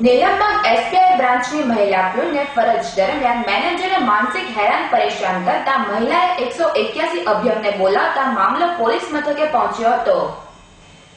નીલમમાં SBI બ્રાન્ચની મહિલા પ્યુનને ફરજ દરમિયાન મેનેજરે માનસિક હેરાન પરેશાન કરતા મહિલાએ એકસો એક્યાસી અભ્યમને બોલાવતા મામલો પોલીસ મથકે પહોંચ્યો હતો.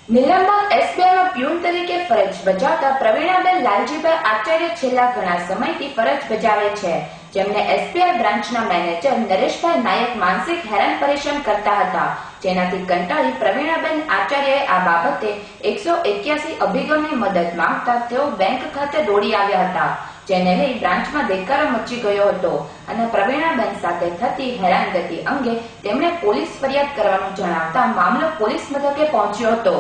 નિલંબક એસબીઆઈમાં પ્યુન તરીકે ફરજ બજાવતા પ્રવીણાબેન લાલજીભાઈ આચાર્ય છેલ્લા ઘણા સમયથી ફરજ બજાવે છે. જેમને એસબીઆઈ બ્રાન્ચના મેનેજર નરેશભાઈ નાયક માનસિક હેરાન પરેશાન કરતા હતા. જેનાથી કંટાળી પ્રવીણાબેન આચાર્યએ આ બાબતે એકસો એક્યાસી અભિગમની મદદ માંગતા તેઓ બેંક ખાતે દોડી આવ્યા હતા, જેને લઈ બ્રાન્ચમાં દેકારો મચી ગયો હતો અને પ્રવીણાબેન સાથે થતી હેરાનગતિ અંગે તેમણે પોલીસ ફરિયાદ કરવાનું જણાવતા મામલો પોલીસ મથકે પહોંચ્યો હતો.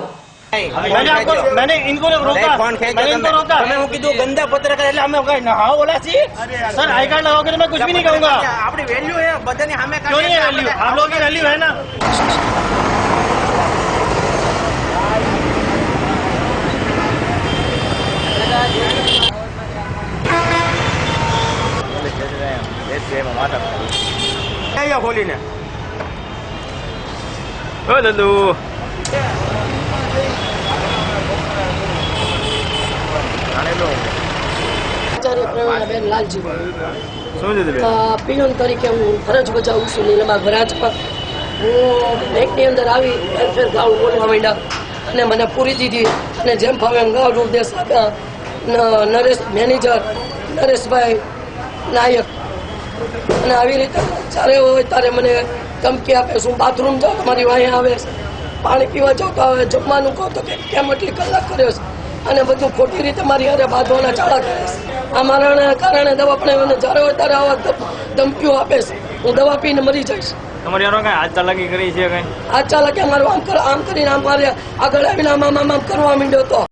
मैंने आपको मैंने इनको रोका नहीं, फोन खेंचो मैंने इनको તમે. रोका તમે હું કીધું ગંદા પત્રકાર એટલે અમે કઈ હા બોલા છીએ सर आई कार्ड लगाओगे तो मैं कुछ भी नहीं कहूंगा આપણી વેલ્યુ હે બધાની સામે क्यों नहीं है वैल्यू आप लोगों की वैल्यू है ना અહીંયા ખોલીને ओ लल्लू પ્રવીણાબેન પિયોન તરીકે હું ફરજ બજાવું છું નીલમા ગરાજમાં હું બેંકની અંદર આવી ફેર ગાઉ બોલવા માંડ્યા. અને મને પૂરી દીધી. અને જેમ ફાવે એમ ગાઉ દેશ આપ્યા ન- નરેશ મેનેજર નરેશભાઈ નાયક. અને આવી રીતે જ્યારે હોય ત્યારે મને ધમકી આપે શું બાથરૂમ તો મારી વાંહે આવે પાણી પીવા જાઉં તો આવે જમવાનું કહું તો કેમ એટલી કલાક કર્યો છે? અને બધું ખોટી રીતે મારી હારે બાંધવાના ચાળા કરે છે. આ મારા કારણે દવા પણ જ્યારે હોય ત્યારે આવા ધમ- ધમકીઓ આપે છે. હું દવા પીને મરી જઈશ. તમારી યારો કઈ હાથ ચાલાકી કરી છે કઈ? આ ચાલકે મારું આમ કર આમ કરીને આમ મારે આગળ આવીને આમ આમ આમ કરવા માંડ્યો તો.